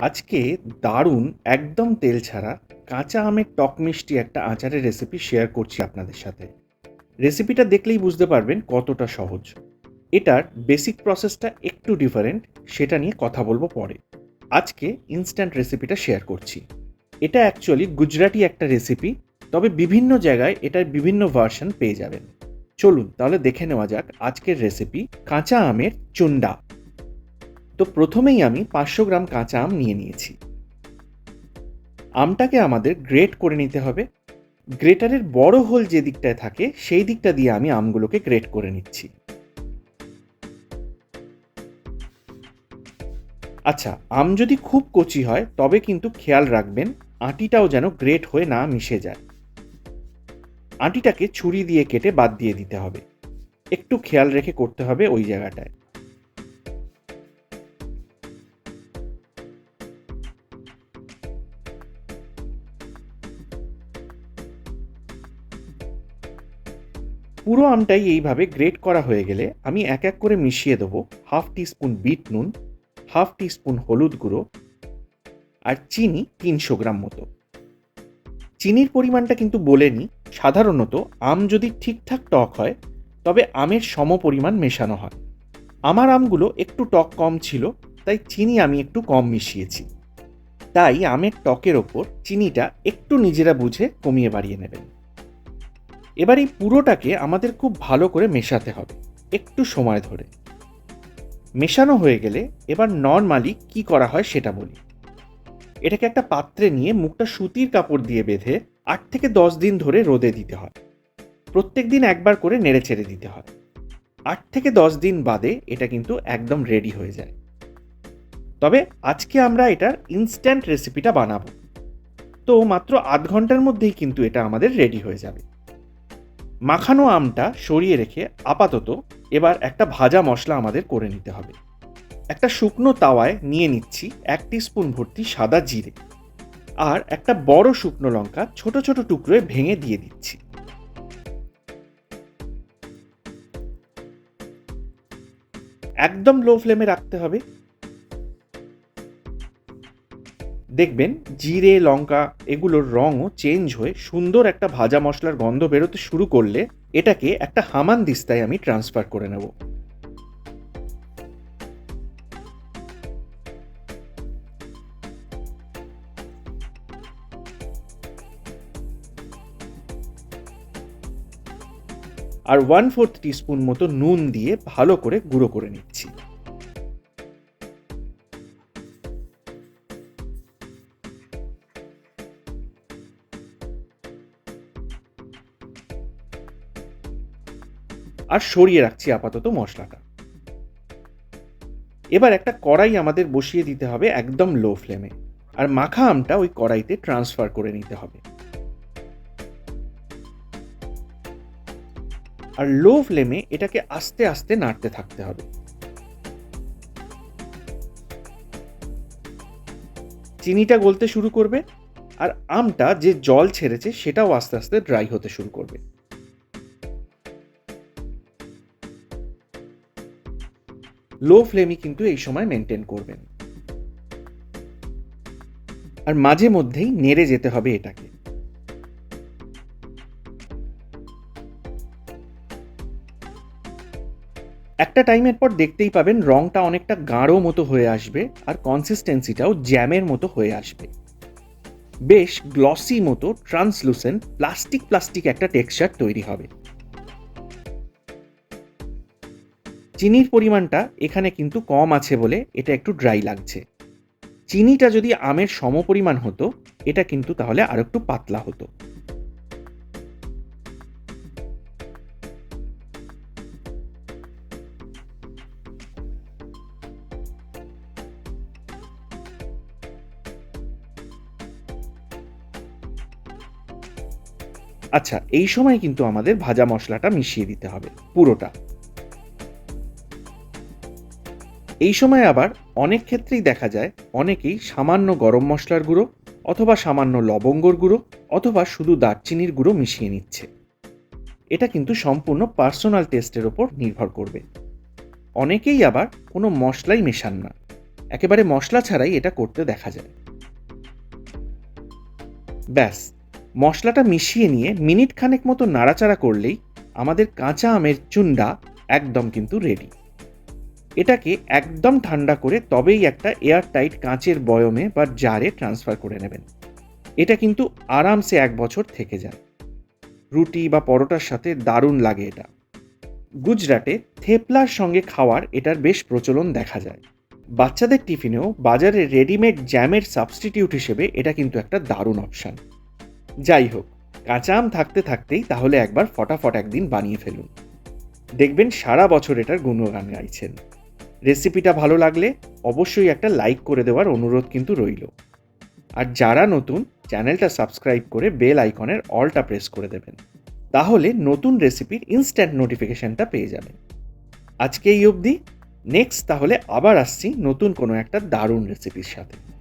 আজকে দারুণ, একদম তেল ছাড়া, কাঁচা আমের টক মিষ্টি একটা আচারের রেসিপি শেয়ার করছি আপনাদের সাথে। রেসিপিটা দেখলেই বুঝতে পারবেন কতটা সহজ। এটার বেসিক প্রসেসটা একটু ডিফারেন্ট সেটা নিয়ে কথা বলব পরে। আজকে ইনস্ট্যান্ট রেসিপিটা শেয়ার করছি। এটা অ্যাকচুয়ালি গুজরাটি একটা রেসিপি তবে বিভিন্ন জায়গায় এটার বিভিন্ন ভার্সন পেয়ে যাবেন। চলুন, তাহলে দেখে নেওয়া যাক আজকের রেসিপি কাঁচা আমের চুন্ডা। তো প্রথমেই আমি পাঁচশো গ্রাম কাঁচা আম নিয়ে নিয়েছি। আমটাকে আমাদের গ্রেট করে নিতে হবে। গ্রেটারের বড় হোল যে দিকটায় থাকে, সেই দিকটা দিয়ে আমি আমগুলোকে গ্রেট করে নিচ্ছি। আচ্ছা আম যদি খুব কচি হয়, তবে কিন্তু খেয়াল রাখবেন, আটিটাও যেন গ্রেট হয়ে না মিশে যায়। আটিটাকে ছুরি দিয়ে কেটে বাদ দিয়ে দিতে হবে। একটু খেয়াল রেখে করতে হবে ওই জায়গাটায়। পুরো আমটাই এইভাবে গ্রেট করা হয়ে গেলে আমি এক এক করে মিশিয়ে দেবো হাফ টিস্পুন বিট নুন, হাফ টিস্পুন হলুদ গুঁড়ো আর চিনি তিনশো গ্রাম মতো। চিনির পরিমাণটা কিন্তু বলেনি, সাধারণত আম যদি ঠিকঠাক টক হয়, তবে আমের সম পরিমাণ মেশানো হয়। আমার আমগুলো একটু টক কম ছিল, তাই চিনি আমি একটু কম মিশিয়েছি। তাই আমের টকের ওপর চিনিটা একটু নিজেরা বুঝে কমিয়ে বাড়িয়ে নেবেন। এবার এই পুরোটাকে আমাদের খুব ভালো করে মেশাতে হবে, একটু সময় ধরে। মেশানো হয়ে গেলে এবার নর্মালি কি করা হয় সেটা বলি। এটাকে একটা পাত্রে নিয়ে মুখটা সুতির কাপড় দিয়ে বেঁধে আট থেকে দশ দিন ধরে রোদে দিতে হয়। প্রত্যেক দিন একবার করে নেড়ে চেড়ে দিতে হয়। আট থেকে দশ দিন বাদে এটা কিন্তু একদম রেডি হয়ে যায়। তবে আজকে আমরা এটার ইনস্ট্যান্ট রেসিপিটা বানাবো। তো মাত্র আধ ঘণ্টার মধ্যেই কিন্তু এটা আমাদের রেডি হয়ে যাবে। মাখানো আমটা সরিয়ে রেখে আপাতত এবার একটা ভাজা মশলা আমাদের করে নিতে হবে। একটা শুকনো তাওয়ায় নিয়ে নিচ্ছি এক স্পুন ভর্তি সাদা জিরে আর একটা বড় শুকনো লঙ্কা ছোট ছোট টুকরোয় ভেঙে দিয়ে দিচ্ছি। একদম লো ফ্লেমে রাখতে হবে। দেখবেন জিরে, লঙ্কা এগুলোর রঙও চেঞ্জ হয়ে সুন্দর একটা ভাজা মশলার গন্ধ বেরোতে শুরু করলে এটাকে একটা হামান দিস্তায় আমি ট্রান্সফার করে নেব। আর ওয়ান ফোর্থ টিস্পুন মতো নুন দিয়ে ভালো করে গুঁড়ো করে নিচ্ছি। আর সরিয়ে রাখছি আপাতত মশলাটা। এবার একটা কড়াই আমাদের বসিয়ে দিতে হবে একদম লো ফ্লেমে আর মাখা আমটা ওই কড়াইতে ট্রান্সফার করে নিতে হবে। আর লো ফ্লেমে এটাকে আস্তে আস্তে নাড়তে থাকতে হবে। চিনিটা গলতে শুরু করবে আর আমটা যে জল ছেড়েছে সেটাও আস্তে আস্তে ড্রাই হতে শুরু করবে। লো ফ্লেমই কিন্তু এই সময় মেনটেন করবেন। আর মাঝে মধ্যেই নেড়ে যেতে হবে এটাকে। একটা টাইমের পর দেখতেই পাবেন রংটা অনেকটা গাঢ় মতো হয়ে আসবে আর কনসিস্টেন্সিটাও জ্যামের মতো হয়ে আসবে। বেশ গ্লসি মতো ট্রান্সলুসেন্ট প্লাস্টিক প্লাস্টিক একটা টেক্সচার তৈরি হবে। চিনির পরিমাণটা এখানে কিন্তু কম আছে বলে এটা একটু ড্রাই লাগছে। চিনিটা যদি আমের সম পরিমাণ হতো, এটা কিন্তু তাহলে আর একটু পাতলা হতো। আচ্ছা এই সময় কিন্তু আমাদের ভাজা মশলাটা মিশিয়ে দিতে হবে, পুরোটা। এই সময় আবার অনেক ক্ষেত্রেই দেখা যায় অনেকেই সামান্য গরম মশলার গুঁড়ো অথবা সামান্য লবঙ্গর গুঁড়ো অথবা শুধু দারচিনির গুঁড়ো মিশিয়ে নিচ্ছে। এটা কিন্তু সম্পূর্ণ পার্সোনাল টেস্টের ওপর নির্ভর করবে। অনেকেই আবার কোনো মশলাই মেশান না। একেবারে মশলা ছাড়াই এটা করতে দেখা যায়। ব্যাস, মশলাটা মিশিয়ে নিয়ে মিনিট খানেক মতো নাড়াচাড়া করলেই আমাদের কাঁচা আমের চুন্ডা একদম কিন্তু রেডি এটাকে একদম ঠান্ডা করে তবেই একটা এয়ার টাইট কাঁচের বয়মে বা জারে ট্রান্সফার করে নেবেন। এটা কিন্তু আরামসে এক বছর থেকে যায়। রুটি বা পরোটার সাথে দারুণ লাগে এটা। গুজরাটে থেপলার সঙ্গে খাওয়ার এটার বেশ প্রচলন দেখা যায়। বাচ্চাদের টিফিনেও বাজারে রেডিমেড জ্যামের সাবস্টিটিউট হিসেবে এটা কিন্তু একটা দারুণ অপশান যাই হোক, কাঁচা আম থাকতে থাকতেই তাহলে একবার ফটাফট একদিন বানিয়ে ফেলুন। দেখবেন সারা বছর এটার গুণগান গাইছেন। রেসিপিটা ভালো লাগলে অবশ্যই একটা লাইক করে দেওয়ার অনুরোধ কিন্তু রইল। আর যারা নতুন, চ্যানেলটা সাবস্ক্রাইব করে বেল আইকনের অলটা প্রেস করে দেবেন। তাহলে নতুন রেসিপির ইনস্ট্যান্ট নোটিফিকেশানটা পেয়ে যাবেন। আজকে এই অবধি। নেক্সট তাহলে আবার আসছি নতুন কোনো একটা দারুণ রেসিপির সাথে।